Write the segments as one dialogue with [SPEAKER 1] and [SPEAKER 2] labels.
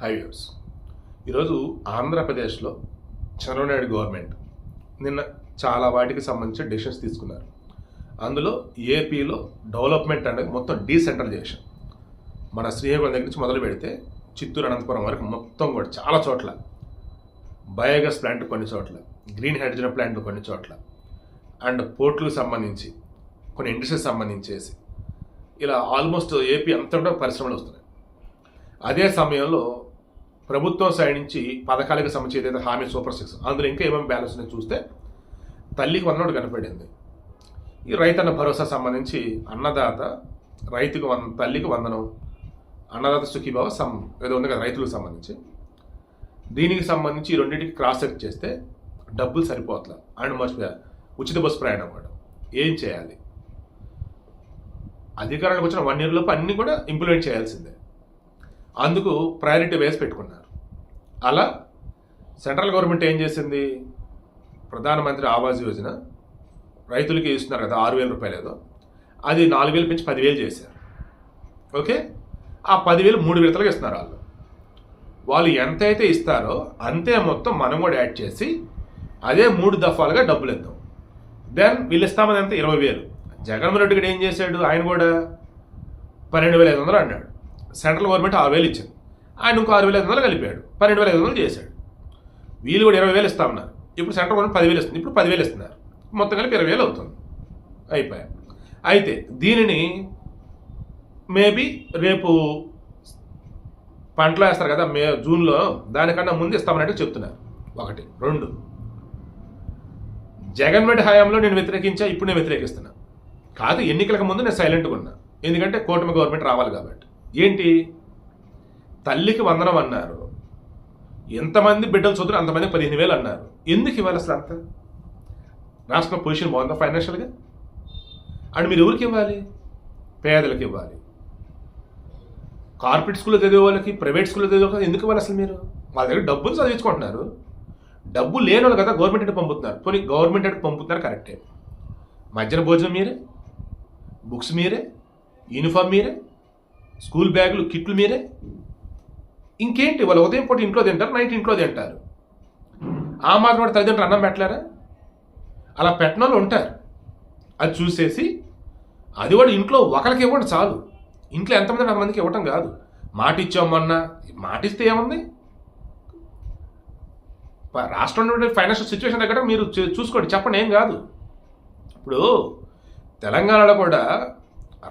[SPEAKER 1] High ఈరోజు ఆంధ్రప్రదేశ్లో Chandrababu government నిన్న చాలా వాటికి సంబంధించిన డెసిషన్స్ తీసుకున్నారు. అందులో ఏపీలో డెవలప్మెంట్ అనేది మొత్తం డీసెంట్రలైజేషన్ మన శ్రీకాకుళం దగ్గర నుంచి మొదలు పెడితే చిత్తూరు అనంతపురం వరకు మొత్తం కూడా చాలా చోట్ల. బయోగ్యాస్ ప్లాంట్ కొన్ని చోట్ల గ్రీన్ హైడ్రోజన్ ప్లాంట్ కొన్ని చోట్ల. అండ్ పోర్టులకు సంబంధించి కొన్ని ఇండస్ట్రీస్ సంబంధించేసి ఇలా ఆల్మోస్ట్ ఏపీ అంతా కూడా పరిశ్రమలు వస్తున్నాయి. అదే సమయంలో ప్రభుత్వం సైడ్ నుంచి పథకాలకు సంబంధించి ఏదైతే హామీ సూపర్ సిక్స్ అందులో ఇంకా ఏమేమి బ్యాలెన్స్ ఉన్నాయో చూస్తే తల్లికి వందనోడు కనపడింది. ఈ రైతన్న భరోసా సంబంధించి అన్నదాత రైతుకు వంద తల్లికి వందనం అన్నదాత సుఖీభావ సం ఏదో ఉంది కదా రైతులకు సంబంధించి. దీనికి సంబంధించి ఈ రెండింటికి క్రాస్ చెక్ చేస్తే డబ్బులు సరిపోట్లా అండ్ మర్చిపోయా ఉచిత బస్సు ప్రయాణం కూడా. ఏం చేయాలి? అధికారానికి వచ్చిన వన్ ఇయర్ లోపు అన్నీ కూడా ఇంప్లిమెంట్ చేయాల్సిందే. అందుకు ప్రయారిటీ వేసి పెట్టుకున్నారు. అలా సెంట్రల్ గవర్నమెంట్ ఏం చేసింది? ప్రధానమంత్రి ఆవాస్ యోజన రైతులకి ఇస్తున్నారు కదా ఆరు వేల రూపాయలు ఏదో. అది నాలుగు వేలు పెంచి పదివేలు చేశారు. ఓకే? ఆ పదివేలు మూడు విడతలకు ఇస్తున్నారు వాళ్ళు. వాళ్ళు ఎంతైతే ఇస్తారో అంతే మొత్తం మనం కూడా యాడ్ చేసి అదే మూడు దఫాలుగా డబ్బులు ఇద్దాం. దెన్ వీళ్ళు ఇస్తామని అంత ఇరవై వేలు. జగన్మోహన్ రెడ్డి గారు ఏం చేశాడు? ఆయన కూడా పన్నెండు వేల ఐదు వందలు అన్నాడు. సెంట్రల్ గవర్నమెంట్ ఆరు వేలు ఇచ్చింది. ఆయన ఇంకో ఆరు వేల ఐదు వందలు కలిపాడు. పన్నెండు వేల ఐదు వందలు చేశాడు. వీళ్ళు కూడా ఇరవై వేలు ఇస్తామన్నారు ఇప్పుడు సెంట్రల్ గవర్నమెంట్ పదివేలు ఇస్తుంది. ఇప్పుడు పదివేలు ఇస్తున్నారు. మొత్తం కలిపి ఇరవై వేలు అవుతుంది. అయిపోయా అయితే దీనిని మేబీ రేపు పంటలు వేస్తారు కదా మే జూన్లో దానికన్నా ముందు ఇస్తామన్నట్టు చెప్తున్నారు. ఒకటి. రెండు. జగన్మోహన్ హయాంలో నేను వ్యతిరేకించా ఇప్పుడు నేను వ్యతిరేకిస్తున్నా. కాదు ఎన్నికలకు ముందు నేను సైలెంట్గా ఉన్నా. ఎందుకంటే కూటమి గవర్నమెంట్ రావాలి కాబట్టి. ఏంటి? తల్లికి వందనం అన్నారు. ఎంతమంది బిడ్డలు చదువు అంతమంది పదిహేను వేలు అన్నారు. ఎందుకు ఇవ్వాలి అసలు అంత? రాష్ట్రం పొజిషన్ బాగుందా ఫైనాన్షియల్గా అండ్ మీరు ఎవరికి ఇవ్వాలి? పేదలకు ఇవ్వాలి. కార్పొరేట్ స్కూల్లో చదివే వాళ్ళకి ప్రైవేట్ స్కూల్లో చదివే వాళ్ళకి ఎందుకు ఇవ్వాలి అసలు మీరు? వాళ్ళ దగ్గర డబ్బులు చదివించుకుంటున్నారు. డబ్బు లేని వాళ్ళు కదా గవర్నమెంట్ అంటే పంపుతున్నారు. పోనీ గవర్నమెంట్ అంటే పంపుతున్నారు కరెక్టే మధ్యాహ్న భోజనం మీరే? బుక్స్ మీరే? యూనిఫామ్ మీరే? స్కూల్ బ్యాగులు కిట్లు మీరే? ఇంకేంటి? వాళ్ళు ఉదయం పూట ఇంట్లో తింటారు నైట్ ఇంట్లో తింటారు. ఆ మాత్రం వాడు తల్లిదండ్రులు అన్నం పెట్టలేరా? అలా పెట్టిన వాళ్ళు ఉంటారు. అది చూసేసి అది కూడా ఇంట్లో ఒకరికి ఇవ్వండి చాలు. ఇంట్లో ఎంతమంది అంతమందికి ఇవ్వటం కాదు. మాట ఇచ్చాం మొన్న మాట ఇస్తే ఏముంది? రాష్ట్రంలో ఫైనాన్షియల్ సిచ్యువేషన్ దగ్గర మీరు చూసుకోండి చెప్పండి ఏం కాదు. ఇప్పుడు తెలంగాణలో కూడా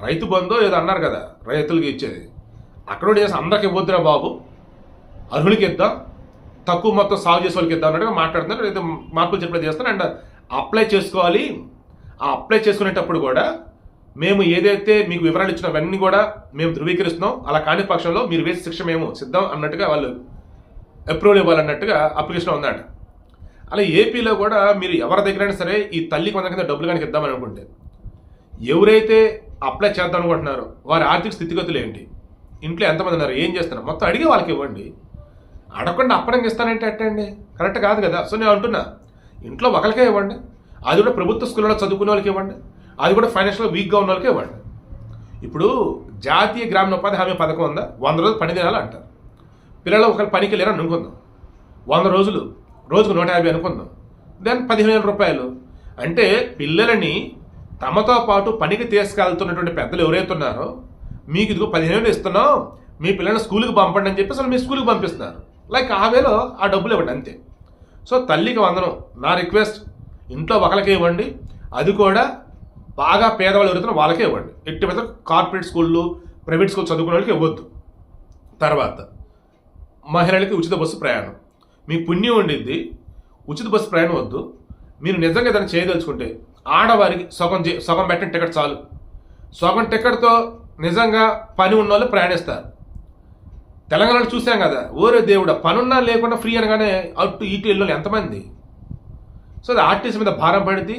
[SPEAKER 1] రైతు బంధు ఏదో అన్నారు కదా రైతులకి ఇచ్చేది. అక్కడ కూడా చేసి అందరికి ఇవ్వద్దురా బాబు. అర్హులకి ఇద్దాం తక్కువ మొత్తం సాగు చేసే వాళ్ళకి ఇద్దాం అన్నట్టుగా మాట్లాడుతున్నారు. లేదా మార్పులు చెప్పలేదు చేస్తాను అండ్ అప్లై చేసుకోవాలి. ఆ అప్లై చేసుకునేటప్పుడు కూడా మేము ఏదైతే మీకు వివరాలు ఇచ్చినవన్నీ కూడా మేము ధృవీకరిస్తున్నాం. అలా కాని పక్షంలో మీరు వేసే శిక్ష మేము సిద్ధం అన్నట్టుగా వాళ్ళు అప్రూవల్ ఇవ్వాలన్నట్టుగా అప్లికేషన్ ఉందట. అలా ఏపీలో కూడా మీరు ఎవరి దగ్గరైనా సరే ఈ తల్లి కొంత కింద డబ్బులు కనుక ఇద్దామని అనుకుంటే ఎవరైతే అప్లై చేద్దాం అనుకుంటున్నారో వారి ఆర్థిక స్థితిగతులు ఏంటి? ఇంట్లో ఎంతమంది ఉన్నారు? ఏం చేస్తున్నారు? మొత్తం అడిగి వాళ్ళకి ఇవ్వండి. అడగకుండా అప్పడంగా ఇస్తానంటే అట్టండి కరెక్ట్ కాదు కదా. సో నేను అంటున్నా ఇంట్లో ఒకరికే ఇవ్వండి అది కూడా ప్రభుత్వ స్కూల్లో చదువుకునే వాళ్ళకి ఇవ్వండి అది కూడా ఫైనాన్షియల్ వీక్గా ఉన్న వాళ్ళకే ఇవ్వండి. ఇప్పుడు జాతీయ గ్రామీణ ఉపాధి హామీ పథకం ఉందా? వంద రోజులు పని దినాలు అంటారు. పిల్లలు ఒకరు పనికి లేరని అనుకుందాం. వంద రోజులు రోజుకు నూట యాభై అనుకుందాం. దెన్ పదిహేను వేల రూపాయలు. అంటే పిల్లలని తమతో పాటు పనికి తీసుకెళ్తున్నటువంటి పెద్దలు ఎవరైతే ఉన్నారో మీకు ఇదిగో పదిహేను వేలు ఇస్తున్నాం మీ పిల్లల్ని స్కూల్కి పంపండి అని చెప్పి అసలు మీ స్కూల్కి పంపిస్తున్నారు. లైక్ ఆ వేలో ఆ డబ్బులు ఇవ్వండి అంతే. సో తల్లికి వందనం. నా రిక్వెస్ట్ ఇంట్లో ఒకరికే ఇవ్వండి. అది కూడా బాగా పేదవాళ్ళు ఎవరైతే వాళ్ళకే ఇవ్వండి. ఎట్టి మీద కార్పొరేట్ స్కూళ్ళు ప్రైవేట్ స్కూల్ చదువుకునే వాళ్ళకి ఇవ్వద్దు. తర్వాత మహిళలకి ఉచిత బస్సు ప్రయాణం. మీ పుణ్యం ఉండిద్ది. ఉచిత బస్సు ప్రయాణం వద్దు. మీరు నిజంగా ఏదైనా చేయదలుచుకుంటే ఆడవారికి సగం చే- సగం పెట్టిన టికెట్ చాలు. సగం టికెట్తో నిజంగా పని ఉన్న వాళ్ళు ప్రయాణిస్తారు. తెలంగాణలో చూసాం కదా ఓరే దేవుడా పనున్నా లేకుండా ఫ్రీ అనగానే అటు ఇటు వెళ్ళి ఎంతమంది? సో అది ఆర్టీసీ మీద భారం పడింది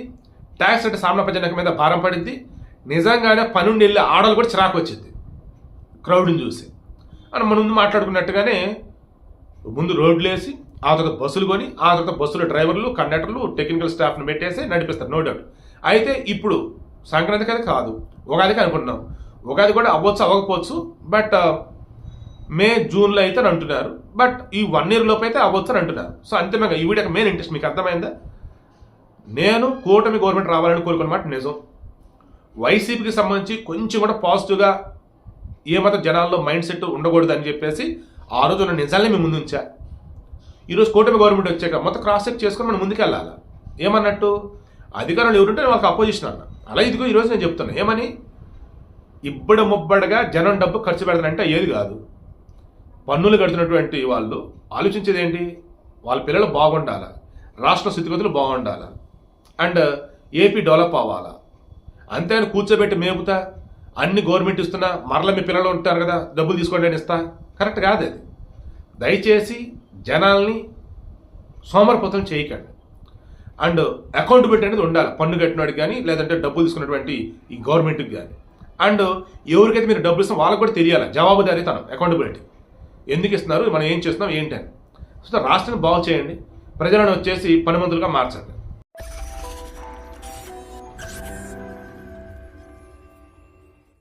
[SPEAKER 1] ట్యాక్స్ అంటే సామాన్య ప్రజల మీద భారం పడింది నిజంగానే పనుండి వెళ్ళి ఆడలు కూడా చిరాకు వచ్చింది క్రౌడ్ని చూసి. అని మనం ముందు మాట్లాడుకున్నట్టుగానే ముందు రోడ్లు వేసి ఆ తర్వాత బస్సులు కొని ఆ తర్వాత బస్సుల డ్రైవర్లు కండక్టర్లు టెక్నికల్ స్టాఫ్ని పెట్టేసి నడిపిస్తారు నో డౌట్ అయితే ఇప్పుడు సంక్రాంతికి అది కాదు ఉగాదికి అనుకుంటున్నాం. ఉగాది కూడా అవ్వచ్చు అవ్వకపోవచ్చు బట్ మే జూన్లో అయితే అని అంటున్నారు. బట్ ఈ వన్ ఇయర్ లోపు అయితే అవ్వచ్చు అని అంటున్నారు. సో అంతిమంగా ఈ వీడియో మెయిన్ ఇంట్రెస్ట్ మీకు అర్థమైందా? నేను కూటమి గవర్నమెంట్ రావాలని కోరుకున్నమాట నిజం. వైసీపీకి సంబంధించి కొంచెం కూడా పాజిటివ్గా ఏమాత్రం జనాల్లో మైండ్ సెట్ ఉండకూడదు అని చెప్పేసి ఆ రోజు ఉన్న నిజాల్ని మేము ముందుంచా ఈరోజు కూటమి గవర్నమెంట్ వచ్చాక మొత్తం క్రాస్ చెక్ చేసుకొని మనం ముందుకు వెళ్ళాలి? ఏమన్నట్టు? అధికారంలో ఎవరుంటే వాళ్ళకి అపోజిషన్ అన్న. అలా ఇదిగో ఈరోజు నేను చెప్తున్నా. ఏమని? ఇబ్బడి ముబ్బడిగా జనం డబ్బు ఖర్చు పెడతానంటే ఏది కాదు. పన్నులు కడుతున్నటువంటి వాళ్ళు ఆలోచించేది ఏంటి వాళ్ళ పిల్లలు బాగుండాలా? రాష్ట్ర స్థితిగతులు బాగుండాలా? అండ్ ఏపీ డెవలప్ అవ్వాలా? అంతేగాని కూర్చోబెట్టి మేపుతా? అన్ని గవర్నమెంట్ ఇస్తున్నా మరల మీ పిల్లలు ఉంటారు కదా డబ్బులు తీసుకోండి అని ఇస్తా? కరెక్ట్ కాదు అది. దయచేసి జనాల్ని సోమరపతం చేయకండి. అండ్ అకౌంటబిలిటీ అనేది ఉండాలి. పన్ను కట్టినవాడికి కానీ లేదంటే డబ్బులు తీసుకున్నటువంటి ఈ గవర్నమెంట్కి కానీ అండ్ ఎవరికైతే మీరు డబ్బులు ఇస్తాం వాళ్ళకి కూడా తెలియాలి? జవాబుదారీతనం అకౌంటబిలిటీ. ఎందుకు ఇస్తున్నారు? మనం ఏం చేస్తున్నాం? ఏంటి అని. సో రాష్ట్రాన్ని బాగు చేయండి. ప్రజలను వచ్చేసి పనిమంతులుగా మార్చండి.